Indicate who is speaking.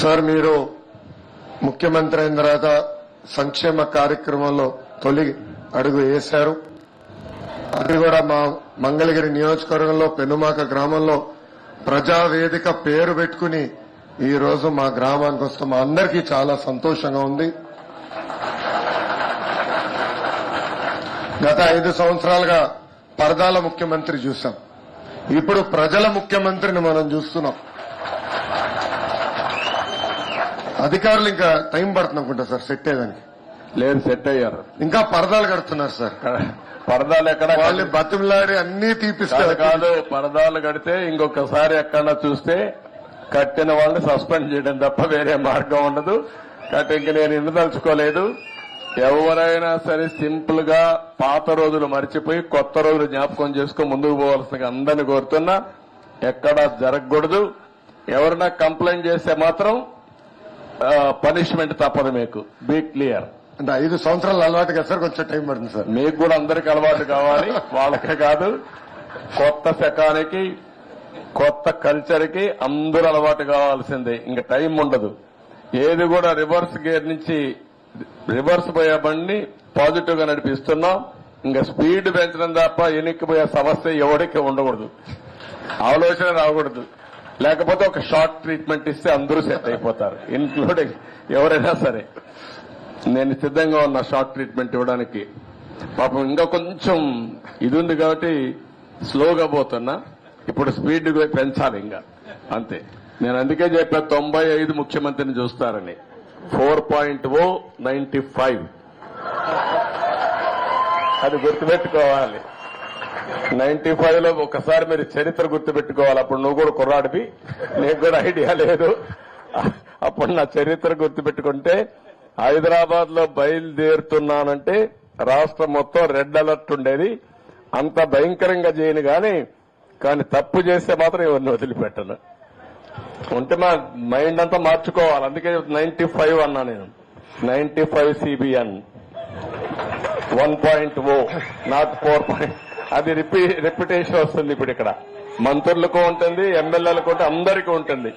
Speaker 1: Sir మీరు ముఖ్యమంత్రి అయిన తర్వాత సంక్షేమ కార్యక్రమంలో తొలి అడుగు వేశారు. అది కూడా మా మంగళగిరి నియోజకవర్గంలో పెనుమాక గ్రామంలో ప్రజావేదిక పేరు పెట్టుకుని ఈ రోజు మా గ్రామానికి వస్తాం మా అందరికీ చాలా సంతోషంగా ఉంది. గత ఐదు సంవత్సరాలుగా పరదాల ముఖ్యమంత్రి చూశాం. ఇప్పుడు ప్రజల ముఖ్యమంత్రిని మనం చూస్తున్నాం. అధికారులు ఇంకా టైం పడుతుంది అనుకుంటా సార్ సెట్ అయ్యేదానికి.
Speaker 2: లేదు సెట్ అయ్యారు.
Speaker 1: ఇంకా పరదాలు కడుతున్నారు సార్.
Speaker 2: పరదాలు ఎక్కడ
Speaker 1: వాళ్ళు బతిమలాడి అన్ని తీపిస్తారు.
Speaker 2: కాదు పరదాలు కడితే ఇంకొకసారి ఎక్కడన్నా చూస్తే కట్టిన వాళ్ళని సస్పెండ్ చేయడం తప్ప వేరే మార్గం ఉండదు. కాబట్టి ఇంక నేను ఇండదలుచుకోలేదు ఎవరైనా సరే సింపుల్గా పాత రోజులు మర్చిపోయి కొత్త రోజులు జ్ఞాపకం చేసుకుని ముందుకు పోవాల్సిన అందరిని కోరుతున్నా. ఎక్కడా జరగకూడదు. ఎవరైనా కంప్లైంట్ చేస్తే మాత్రం పనిష్మెంట్ తప్పదు మీకు. బీ క్లియర్
Speaker 1: అంటే ఐదు సంవత్సరాలు అలవాటు కదా సార్ కొంచెం టైం పడుతుంది సార్.
Speaker 2: మీకు కూడా అందరికి అలవాటు కావాలి వాళ్ళకే కాదు. కొత్త శకానికి కొత్త కల్చర్కి అందరూ అలవాటు కావాల్సిందే. ఇంకా టైం ఉండదు. ఏది కూడా రివర్స్ గేర్ నుంచి రివర్స్ పోయే బండిని పాజిటివ్గా నడిపిస్తున్నాం. ఇంకా స్పీడ్ పెంచడం తప్ప ఎనిక్కిపోయే సమస్య ఎవరికి ఉండకూడదు. ఆలోచన రాకూడదు. లేకపోతే ఒక షార్ట్ ట్రీట్మెంట్ ఇస్తే అందరూ సెట్ అయిపోతారు ఇన్క్లూడింగ్ ఎవరైనా సరే. నేను సిద్ధంగా ఉన్నా షార్ట్ ట్రీట్మెంట్ ఇవ్వడానికి. పాపం ఇంకా కొంచెం ఇది ఉంది కాబట్టి స్లోగా పోతున్నా. ఇప్పుడు స్పీడ్ పెంచాలి ఇంకా. అంతే. నేను అందుకే చెప్పా తొంభై ఐదు ముఖ్యమంత్రిని చూస్తారని. Four point O ninety five. అది గుర్తుపెట్టుకోవాలి. నైన్టీ ఫైవ్లో ఒకసారి మీరు చరిత్ర గుర్తుపెట్టుకోవాలి. అప్పుడు నువ్వు కూడా కుర్రాడివి. నీకు కూడా ఐడియా లేదు. అప్పుడు నా చరిత్ర గుర్తుపెట్టుకుంటే హైదరాబాద్లో బయలుదేరుతున్నానంటే రాష్ట్రం మొత్తం రెడ్ అలర్ట్ ఉండేది. అంత భయంకరంగా చేయను గాని కానీ తప్పు చేస్తే మాత్రం ఎవరిని వదిలిపెట్టను. ఉంటే మా మైండ్ అంతా మార్చుకోవాలి. అందుకే నైన్టీ ఫైవ్ అన్నా నేను. Ninety five CBN one point o nought four point అది రిపీ రిపిటేషన్ వస్తుంది ఇప్పుడు ఇక్కడ. మంత్రులకు ఉంటుంది ఎమ్మెల్యేలకు ఉంటుంది అందరికీ ఉంటుంది.